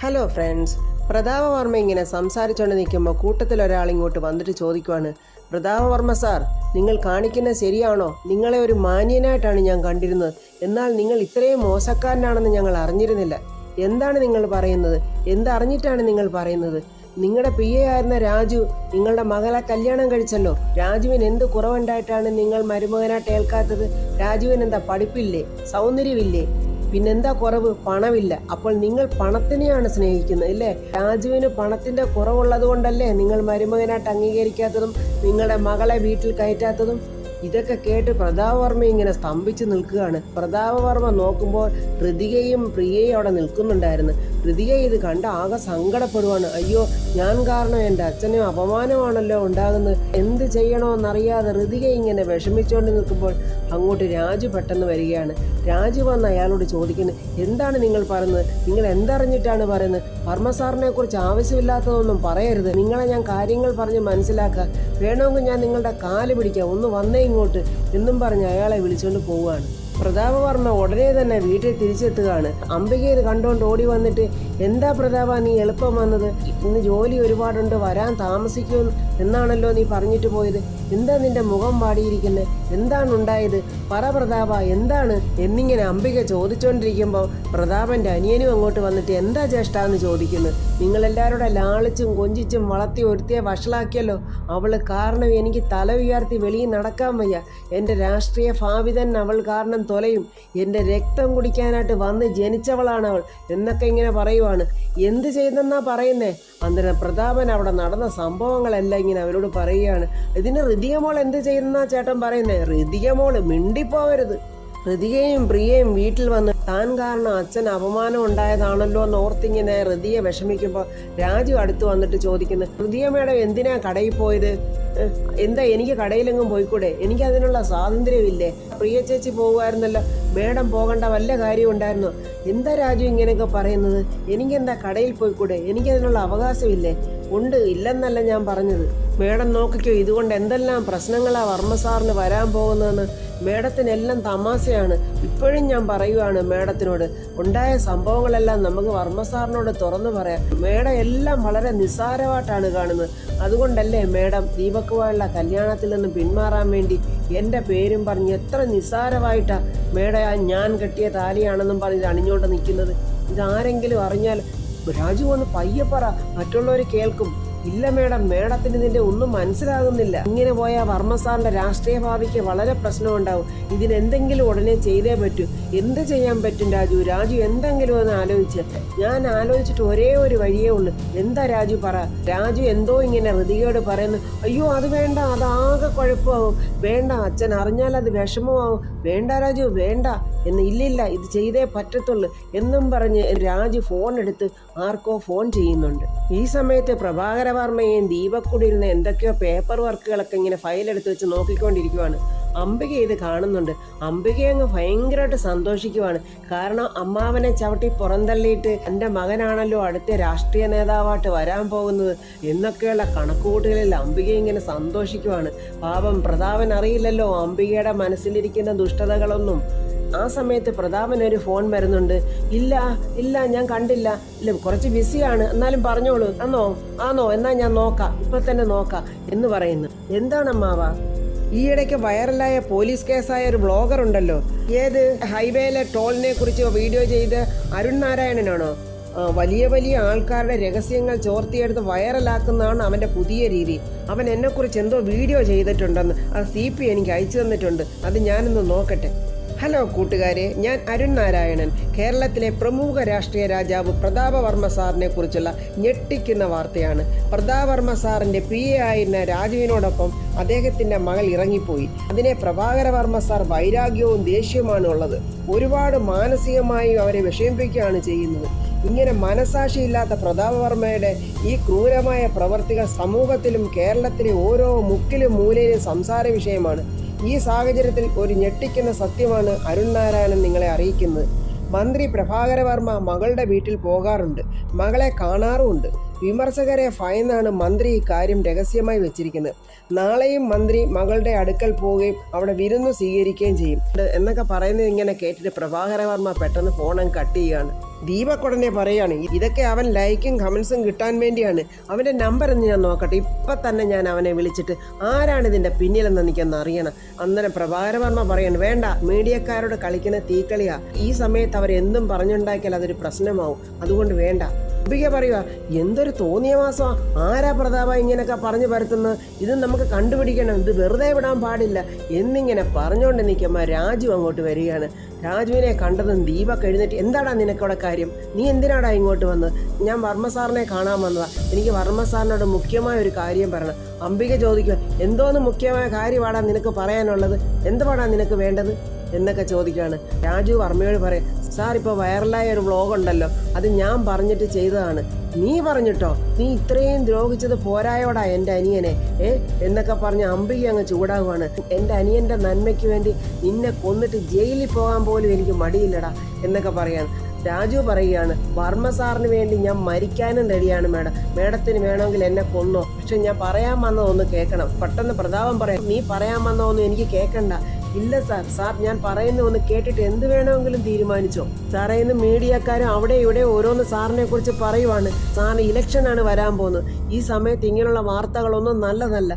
Hello friends Prathapavarma ഇങ്ങനെ സംസാരിച്ചുകൊണ്ട് നിൽക്കുമ്പോൾ കൂട്ടത്തിൽ ഒരാൾ ഇങ്ങോട്ട് വന്നിട്ട് ചോദിക്കുവാണ് പ്രതാപവർമ്മ സാർ നിങ്ങൾ കാണിക്കുന്നത് ശരിയാണോ? നിങ്ങളെ ഒരു മാന്യനായിട്ടാണ് ഞാൻ കണ്ടിരുന്നത്. എന്നാൽ നിങ്ങൾ ഇത്രയും മോശക്കാരനാണെന്ന് ഞങ്ങൾ അറിഞ്ഞിരുന്നില്ല. എന്താണ് നിങ്ങൾ പറയുന്നത്? എന്തറിഞ്ഞിട്ടാണ് നിങ്ങൾ പറയുന്നത്? നിങ്ങളുടെ പി എ ആയിരുന്ന രാജു നിങ്ങളുടെ മകളെ കല്യാണം കഴിച്ചല്ലോ. രാജുവിന് എന്ത് കുറവുണ്ടായിട്ടാണ് നിങ്ങൾ മരുമകനായിട്ട് ഏൽക്കാത്തത്? രാജുവിന് എന്താ പഠിപ്പില്ലേ? സൗന്ദര്യമില്ലേ? പിന്നെന്താ കുറവ്? പണമില്ല. അപ്പോൾ നിങ്ങൾ പണത്തിനെയാണ് സ്നേഹിക്കുന്നത് ഇല്ലേ? രാജുവിന് പണത്തിന്റെ കുറവുള്ളത് കൊണ്ടല്ലേ നിങ്ങൾ മരുമകനായിട്ട് അംഗീകരിക്കാത്തതും നിങ്ങളുടെ മകളെ വീട്ടിൽ കയറ്റാത്തതും? ഇതൊക്കെ കേട്ട് പ്രതാപവർമ്മ ഇങ്ങനെ സ്തംഭിച്ച് നിൽക്കുകയാണ്. പ്രതാപവർമ്മ നോക്കുമ്പോൾ ഋതികയും പ്രിയയും അവിടെ നിൽക്കുന്നുണ്ടായിരുന്നു. ഋതിക ഇത് കണ്ട് ആകെ സങ്കടപ്പെടുവാണ്. അയ്യോ ഞാൻ കാരണം എന്റെ അച്ഛനും അപമാനമാണല്ലോ ഉണ്ടാകുന്നത്. എന്ത് ചെയ്യണമെന്നറിയാതെ ഋതിക ഇങ്ങനെ വിഷമിച്ചുകൊണ്ട് നിൽക്കുമ്പോൾ അങ്ങോട്ട് രാജു പെട്ടെന്ന് വരികയാണ്. രാജു വന്ന് അയാളോട് ചോദിക്കുന്നത് എന്താണ് നിങ്ങൾ പറയുന്നത്? നിങ്ങൾ എന്തറിഞ്ഞിട്ടാണ് പറയുന്നത്? വർമ്മ സാറിനെ കുറിച്ച് ആവശ്യമില്ലാത്തതൊന്നും പറയരുത്. നിങ്ങളെ ഞാൻ കാര്യങ്ങൾ പറഞ്ഞ് മനസ്സിലാക്കുക. വേണമെങ്കിൽ ഞാൻ നിങ്ങളുടെ കാൽ പിടിക്കാം. ഒന്ന് വന്നേ ഇങ്ങോട്ട് എന്നും പറഞ്ഞ് അയാളെ വിളിച്ചുകൊണ്ട് പോവുകയാണ്. പ്രതാപവർമ്മ ഉടനെ തന്നെ വീട്ടിൽ തിരിച്ചെത്തുകയാണ്. അംബിക ഇത് കണ്ടുകൊണ്ട് ഓടി വന്നിട്ട് എന്താ പ്രതാപ നീ എളുപ്പം വന്നത്? ഇന്ന് ജോലി ഒരുപാടുണ്ട് വരാൻ താമസിക്കും എന്നാണല്ലോ നീ പറഞ്ഞിട്ട് പോയത്. എന്താ നിന്റെ മുഖം പാടിയിരിക്കുന്നത് എന്താണ് ഉണ്ടായത്? പറ പ്രതാപ എന്താണ്? എന്നിങ്ങനെ അംബിക ചോദിച്ചുകൊണ്ടിരിക്കുമ്പോൾ പ്രതാപന്റെ അനിയനും അങ്ങോട്ട് വന്നിട്ട് എന്താ ചേഷ്ട എന്ന് ചോദിക്കുന്നു. നിങ്ങളെല്ലാവരുടെ ലാളിച്ചും കൊഞ്ചിച്ചും വളർത്തി ഒരുത്തിയെ വഷളാക്കിയല്ലോ. അവൾ കാരണം എനിക്ക് തല ഉയർത്തി വെളിയിൽ നടക്കാൻ വയ്യ. എന്റെ രാഷ്ട്രീയ ഭാവിതൻ അവൾ കാരണം തൊലയും. എന്റെ രക്തം കുടിക്കാനായിട്ട് വന്ന് ജനിച്ചവളാണ് അവൾ എന്നൊക്കെ ഇങ്ങനെ പറയുവാണ് എന്ത് ചെയ്തെന്നാ പറയുന്നേ? അന്നേരം പ്രതാപൻ അവിടെ നടന്ന സംഭവങ്ങളെല്ലാം ഇങ്ങനെ അവരോട് പറയുകയാണ്. ഇതിന് ഋതികമോൾ എന്ത് ചെയ്തെന്നാ ചേട്ടൻ പറയുന്നേ? ഋതികമോൾ മിണ്ടിപ്പോവരുത് ഹൃതികയും പ്രിയയും വീട്ടിൽ വന്ന് താൻ കാരണം അച്ഛൻ അപമാനം ഉണ്ടായതാണല്ലോ എന്ന് ഓർത്തിങ്ങനെ ഹൃതിയെ വിഷമിക്കുമ്പോൾ രാജു അടുത്ത് വന്നിട്ട് ചോദിക്കുന്നു ഋതിയ മേഡം എന്തിനാ കടയിൽ പോയത്? എന്താ എനിക്ക് കടയിലെങ്ങും പോയിക്കൂടെ? എനിക്ക് അതിനുള്ള സ്വാതന്ത്ര്യമില്ലേ? പ്രിയ ചേച്ചി പോകുമായിരുന്നല്ലോ മേഡം പോകേണ്ട വല്ല കാര്യം ഉണ്ടായിരുന്നു? എന്താ രാജു ഇങ്ങനെയൊക്കെ പറയുന്നത്? എനിക്കെന്താ കടയിൽ പോയിക്കൂടെ? എനിക്കതിനുള്ള അവകാശമില്ലേ? ഉണ്ട് ഇല്ലെന്നല്ല ഞാൻ പറഞ്ഞത്. മേഡം നോക്കിക്കോ ഇതുകൊണ്ട് എന്തെല്ലാം പ്രശ്നങ്ങളാ വർമ്മ സാറിന് വരാൻ പോകുന്നതെന്ന്. മേഡത്തിനെല്ലാം തമാശയാണ്. ഇപ്പോഴും ഞാൻ പറയുവാണ് മേഡത്തിനോട് ഉണ്ടായ സംഭവങ്ങളെല്ലാം നമുക്ക് വർമ്മ സാറിനോട് തുറന്നു പറയാം. മേഡം എല്ലാം വളരെ നിസ്സാരമായിട്ടാണ് കാണുന്നത്. അതുകൊണ്ടല്ലേ മേഡം ദീപക്കുമായുള്ള കല്യാണത്തിൽ നിന്ന് പിന്മാറാൻ വേണ്ടി എന്റെ പേരും പറഞ്ഞ് എത്ര നിസ്സാരമായിട്ടാണ് മേഡം ഞാൻ കെട്ടിയ താലിയാണെന്നും പറഞ്ഞ് അണിഞ്ഞുകൊണ്ട് നിൽക്കുന്നത്. ഇതാരെങ്കിലും അറിഞ്ഞാൽ രാജു ഒന്ന് പയ്യെ പറ. മറ്റുള്ളവർ കേൾക്കും. ഇല്ല മേഡം മേഡത്തിന് ഇതിന്റെ ഒന്നും മനസ്സിലാകുന്നില്ല. ഇങ്ങനെ പോയ വർമ്മ സാറിന്റെ രാഷ്ട്രീയ ഭാവിക്ക് വളരെ പ്രശ്നമുണ്ടാവും. ഇതിനെന്തെങ്കിലും ഉടനെ ചെയ്തേ പറ്റൂ. എന്ത് ചെയ്യാൻ പറ്റും രാജു? രാജു എന്തെങ്കിലും ഒന്ന് ആലോചിച്ച്. ഞാൻ ആലോചിച്ചിട്ട് ഒരേ ഒരു വഴിയേ ഉള്ളൂ. എന്താ രാജു പറ? രാജു എന്തോ ഇങ്ങനെ ഹൃതികയോട് പറയുന്നു. അയ്യോ അത് വേണ്ട അതാകെ കുഴപ്പമാവും. വേണ്ട അച്ഛൻ അറിഞ്ഞാൽ അത് വിഷമമാവും. വേണ്ട രാജു വേണ്ട. എന്ന് ഇല്ലില്ല ഇത് ചെയ്തേ പറ്റത്തുള്ളൂ എന്നും പറഞ്ഞ് രാജു ഫോൺ എടുത്ത് ആർക്കോ ഫോൺ ചെയ്യുന്നുണ്ട്. ഈ സമയത്ത് പ്രഭാകര വർമ്മയും ദീപക്കുടിയിൽ നിന്ന് എന്തൊക്കെയോ പേപ്പർ വർക്കുകളൊക്കെ ഇങ്ങനെ ഫയലെടുത്ത് വെച്ച് നോക്കിക്കൊണ്ടിരിക്കുവാണ്. അംബിക ഇത് കാണുന്നുണ്ട്. അംബിക അങ്ങ് ഭയങ്കരമായിട്ട് സന്തോഷിക്കുവാണ്. കാരണം അമ്മാവനെ ചവിട്ടി പുറന്തള്ളിയിട്ട് എന്റെ മകനാണല്ലോ അടുത്ത രാഷ്ട്രീയ നേതാവായിട്ട് വരാൻ പോകുന്നത് എന്നൊക്കെയുള്ള കണക്കുകൂട്ടുകളിൽ അംബിക ഇങ്ങനെ സന്തോഷിക്കുവാണ്. പാപം പ്രതാപൻ അറിയില്ലല്ലോ അംബികയുടെ മനസ്സിലിരിക്കുന്ന ദുഷ്ടതകളൊന്നും. ആ സമയത്ത് പ്രതാപൻ ഒരു ഫോൺ വരുന്നുണ്ട്. ഇല്ല ഇല്ല ഞാൻ കണ്ടില്ല. ഇല്ല കുറച്ച് ബിസിയാണ്. എന്നാലും പറഞ്ഞോളൂ. ആന്നോ? ആന്നോ? എന്നാ ഞാൻ നോക്കാം. ഇപ്പൊ തന്നെ നോക്കാം എന്ന് പറയുന്നു. എന്താണ് അമ്മാവ ഈയിടയ്ക്ക് വൈറലായ പോലീസ് കേസായ ഒരു ബ്ലോഗർ ഉണ്ടല്ലോ. ഏത്? ഹൈവേയിലെ ടോളിനെ കുറിച്ച് വീഡിയോ ചെയ്ത് അരുൺ നാരായണനാണോ? വലിയ വലിയ ആൾക്കാരുടെ രഹസ്യങ്ങൾ ചോർത്തിയെടുത്ത് വൈറലാക്കുന്നതാണ് അവന്റെ പുതിയ രീതി. അവൻ എന്നെക്കുറിച്ച് എന്തോ വീഡിയോ ചെയ്തിട്ടുണ്ടെന്ന് ആ സി പി എനിക്ക് അയച്ചു തന്നിട്ടുണ്ട്. അത് ഞാനൊന്ന് നോക്കട്ടെ. ഹലോ കൂട്ടുകാരെ ഞാൻ അരുൺ നാരായണൻ കേരളത്തിലെ പ്രമുഖ രാഷ്ട്രീയ രാജാവ് പ്രതാപവർമ്മ സാറിനെ കുറിച്ചുള്ള ഞെട്ടിക്കുന്ന വാർത്തയാണ്. പ്രതാപവർമ്മ സാറിന്റെ പി എ ആയിരുന്ന രാജുവിനോടൊപ്പം അദ്ദേഹത്തിന്റെ മകൾ ഇറങ്ങിപ്പോയി. അതിനെ പ്രഭാകരവർമ്മ സാർ വൈരാഗ്യവും ദേഷ്യവുമാണ് ഉള്ളത്. ഒരുപാട് മാനസികമായി അവരെ വിഷമിപ്പിക്കുകയാണ് ചെയ്യുന്നത്. ഇങ്ങനെ മനസാക്ഷിയില്ലാത്ത പ്രതാപവർമ്മയുടെ ഈ ക്രൂരമായ പ്രവർത്തികൾ സമൂഹത്തിലും കേരളത്തിലെ ഓരോ മുക്കിലും മൂലയിലും സംസാര വിഷയമാണ്. ഈ സാഹചര്യത്തിൽ ഒരു ഞെട്ടിക്കുന്ന സത്യമാണ് അരുൺ നാരായണൻ നിങ്ങളെ അറിയിക്കുന്നത്. മന്ത്രി പ്രഭാകര വർമ്മ മകളുടെ വീട്ടിൽ പോകാറുണ്ട്. മകളെ കാണാറുമുണ്ട്. വിമർശകരെ ഭയന്നാണ് മന്ത്രി ഇക്കാര്യം രഹസ്യമായി വെച്ചിരിക്കുന്നത്. നാളെയും മന്ത്രി മകളുടെ അടുക്കൽ പോവുകയും അവിടെ വിരുന്ന് സ്വീകരിക്കുകയും ചെയ്യും. എന്നൊക്കെ പറയുന്നത് ഇങ്ങനെ കേട്ടിട്ട് പ്രഭാകര വർമ്മ പെട്ടെന്ന് ഫോൺ കട്ട് ചെയ്യുകയാണ്. ദീപക് ഉടനെ പറയാണ് ഇതൊക്കെ അവൻ ലൈക്കും കമൻസും കിട്ടാൻ വേണ്ടിയാണ്. അവന്റെ നമ്പർ എന്ന് ഞാൻ നോക്കട്ടെ. ഇപ്പം തന്നെ ഞാൻ അവനെ വിളിച്ചിട്ട് ആരാണ് ഇതിന്റെ പിന്നിലെന്ന് എനിക്കൊന്ന് അറിയണം. അന്നേരം പ്രഭാകരവർമ്മ പറയാണ് വേണ്ട മീഡിയക്കാരോട് കളിക്കുന്ന തീക്കളിയാ. ഈ സമയത്ത് അവരെന്തും പറഞ്ഞുണ്ടാക്കിയാൽ അതൊരു പ്രശ്നമാവും. അതുകൊണ്ട് വേണ്ട. അംബിക പറയുക എന്തൊരു തോന്നിയ മാസമാ ആരാ പ്രതാപ ഇങ്ങനെയൊക്കെ പറഞ്ഞു പരത്തുന്നത്? ഇത് നമുക്ക് കണ്ടുപിടിക്കണം ഇത് വെറുതെ വിടാൻ പാടില്ല. എന്നിങ്ങനെ പറഞ്ഞുകൊണ്ട് നിൽക്കുമ്പോൾ രാജു അങ്ങോട്ട് വരികയാണ്. രാജുവിനെ കണ്ടതും ദീപക് എഴുന്നേറ്റ് എന്താടാ നിനക്കവിടെ കാര്യം? നീ എന്തിനാടാ ഇങ്ങോട്ട് വന്നത്? ഞാൻ വർമ്മ സാറിനെ കാണാൻ വന്നതാ. എനിക്ക് വർമ്മ സാറിനോട് മുഖ്യമായ ഒരു കാര്യം പറയണം. അംബിക ചോദിക്കുക എന്തോന്ന് മുഖ്യമായ കാര്യമാടാ നിനക്ക് പറയാനുള്ളത്? എന്തുവാടാ നിനക്ക് വേണ്ടത്? എന്നൊക്കെ ചോദിക്കുകയാണ്. രാജു വർമ്മയോട് പറയും സാർ ഇപ്പോൾ വൈറലായ ഒരു വ്ളോഗ് ഉണ്ടല്ലോ അത് ഞാൻ പറഞ്ഞിട്ട് ചെയ്തതാണ്. നീ പറഞ്ഞിട്ടോ? നീ ഇത്രയും ദ്രോഹിച്ചത് പോരായോടാ എന്റെ അനിയനെ. ഏ? എന്നൊക്കെ പറഞ്ഞ് അമ്പിക അങ്ങ് ചൂടാകുവാണ് എന്റെ അനിയന്റെ നന്മയ്ക്ക് വേണ്ടി നിന്നെ കൊന്നിട്ട് ജയിലിൽ പോകാൻ പോലും എനിക്ക് മടിയില്ലടാ എന്നൊക്കെ പറയാണ്. രാജു പറയുകയാണ് വർമ്മ സാറിന് വേണ്ടി ഞാൻ മരിക്കാനും റെഡിയാണ് മേഡം. മേഡത്തിന് വേണമെങ്കിൽ എന്നെ കൊന്നോ. പക്ഷെ ഞാൻ പറയാൻ വന്നതൊന്ന് കേൾക്കണം. പെട്ടെന്ന് പ്രതാപം പറയാം നീ പറയാൻ വന്നതൊന്നും എനിക്ക് കേൾക്കണ്ട. ഇല്ല സാർ. സാർ ഞാൻ പറയുന്ന ഒന്ന് കേട്ടിട്ട് എന്ത് വേണമെങ്കിലും തീരുമാനിച്ചോ. സാറേ ഇന്ന് മീഡിയക്കാരും അവിടെ ഇവിടെ ഓരോന്ന് സാറിനെ കുറിച്ച് പറയുവാണ്. സാറിന് ഇലക്ഷനാണ് വരാൻ പോകുന്നത്. ഈ സമയത്ത് ഇങ്ങനെയുള്ള വാർത്തകളൊന്നും നല്ലതല്ല.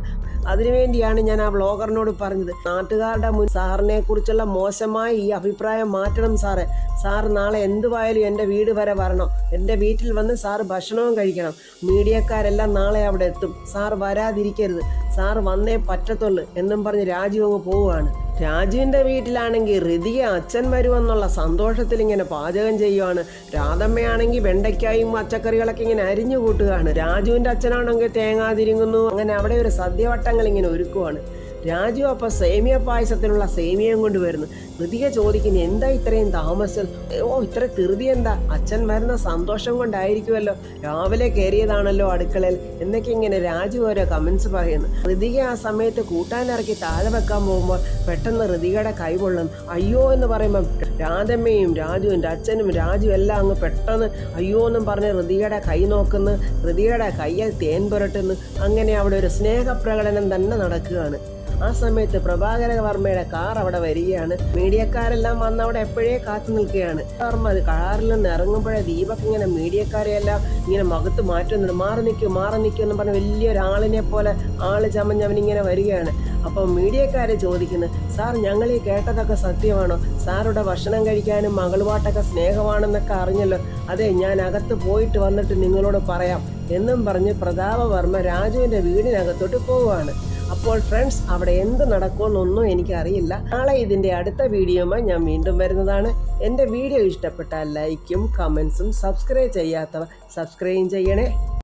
അതിനുവേണ്ടിയാണ് ഞാൻ ആ വ്ളോഗറിനോട് പറഞ്ഞത്. നാട്ടുകാരുടെ മുൻ സാറിനെ കുറിച്ചുള്ള മോശമായ ഈ അഭിപ്രായം മാറ്റണം സാറേ. സാർ നാളെ എന്തുവായാലും എന്റെ വീട് വരെ വരണം. എന്റെ വീട്ടിൽ വന്ന് സാർ ഭക്ഷണവും കഴിക്കണം. മീഡിയക്കാരെല്ലാം നാളെ അവിടെ എത്തും. സാർ വരാതിരിക്കരുത്. സാർ വന്നേ പറ്റത്തുള്ളൂ എന്നും പറഞ്ഞ് രാജീവ് അങ്ങ് പോവുകയാണ്. രാജുവിന്റെ വീട്ടിലാണെങ്കിൽ ഋതിക അച്ഛൻ വരുമെന്നുള്ള സന്തോഷത്തിൽ ഇങ്ങനെ പാചകം ചെയ്യുവാണ്. രാധമ്മയാണെങ്കിൽ വെണ്ടയ്ക്കായും പച്ചക്കറികളൊക്കെ ഇങ്ങനെ അരിഞ്ഞു കൂട്ടുകയാണ്. രാജുവിന്റെ അച്ഛനാണെങ്കിൽ തേങ്ങാ തിരിങ്ങുന്നു. അങ്ങനെ അവിടെ ഒരു സദ്യവട്ടങ്ങൾ ഇങ്ങനെ ഒരുക്കുവാണ്. രാജു അപ്പൊ സേമിയ പായസത്തിനുള്ള സേമിയം കൊണ്ട് വരുന്നു. കൃതിക ചോദിക്കുന്നു എന്താ ഇത്രയും താമസം? ഓ ഇത്ര ധൃതി എന്താ? അച്ഛൻ വരുന്ന സന്തോഷം കൊണ്ടായിരിക്കുമല്ലോ. രാവിലെ കയറിയതാണല്ലോ അടുക്കളയിൽ. എന്നൊക്കെ ഇങ്ങനെ രാജു ഓരോ കമന്റ്സ് പറയുന്നു. ഋതിക ആ സമയത്ത് കൂട്ടാനിറക്കി താഴെ വെക്കാൻ പോകുമ്പോൾ പെട്ടെന്ന് ഋതികയുടെ കൈ അയ്യോ എന്ന് പറയുമ്പോൾ രാധമ്മയും രാജുവും അച്ഛനും രാജു എല്ലാം അങ്ങ് പെട്ടെന്ന് അയ്യോ എന്നും പറഞ്ഞ് ഋതികയുടെ കൈ നോക്കുന്നു. ഋതികയുടെ കയ്യിൽ തേൻ പുരട്ടുന്നു. അങ്ങനെ അവിടെ ഒരു സ്നേഹപ്രകടനം തന്നെ നടക്കുകയാണ്. ആ സമയത്ത് പ്രഭാകര വർമ്മയുടെ കാർ അവിടെ വരികയാണ്. മീഡിയക്കാരെല്ലാം വന്ന് അവിടെ എപ്പോഴേ കാത്തു നിൽക്കുകയാണ്. വർമ്മ അത് കാറിൽ നിന്ന് ഇറങ്ങുമ്പോഴേ ദീപക് ഇങ്ങനെ മീഡിയക്കാരെയെല്ലാം ഇങ്ങനെ മുഖത്ത് മാറ്റുന്നുണ്ട്. മാറി നിൽക്കും മാറി നിൽക്കും എന്ന് പറഞ്ഞ് വലിയൊരാളിനെ പോലെ ആൾ ചമഞ്ഞവനിങ്ങനെ വരികയാണ്. അപ്പോൾ മീഡിയക്കാരെ ചോദിക്കുന്നു സാർ ഞങ്ങൾ ഈ കേട്ടതൊക്കെ സത്യമാണോ? സാറുടെ ഭക്ഷണം കഴിക്കാനും മകളുപാട്ടൊക്കെ സ്നേഹമാണെന്നൊക്കെ അറിഞ്ഞല്ലോ. അതെ ഞാൻ അകത്ത് പോയിട്ട് വന്നിട്ട് നിങ്ങളോട് പറയാം. എന്നും പറഞ്ഞ് പ്രതാപവർമ്മ രാജുവിന്റെ വീടിനകത്തോട്ട് പോവുകയാണ്. അപ്പോൾ ഫ്രണ്ട്സ് അവിടെ എന്ത് നടക്കുമെന്നൊന്നും എനിക്കറിയില്ല. നാളെ ഇതിന്റെ അടുത്ത വീഡിയോമായി ഞാൻ വീണ്ടും വരുന്നതാണ്. എന്റെ വീഡിയോ ഇഷ്ടപ്പെട്ടാൽ ലൈക്കും കമൻസും സബ്സ്ക്രൈബ് ചെയ്യാത്തവർ സബ്സ്ക്രൈബ് ചെയ്യണേ.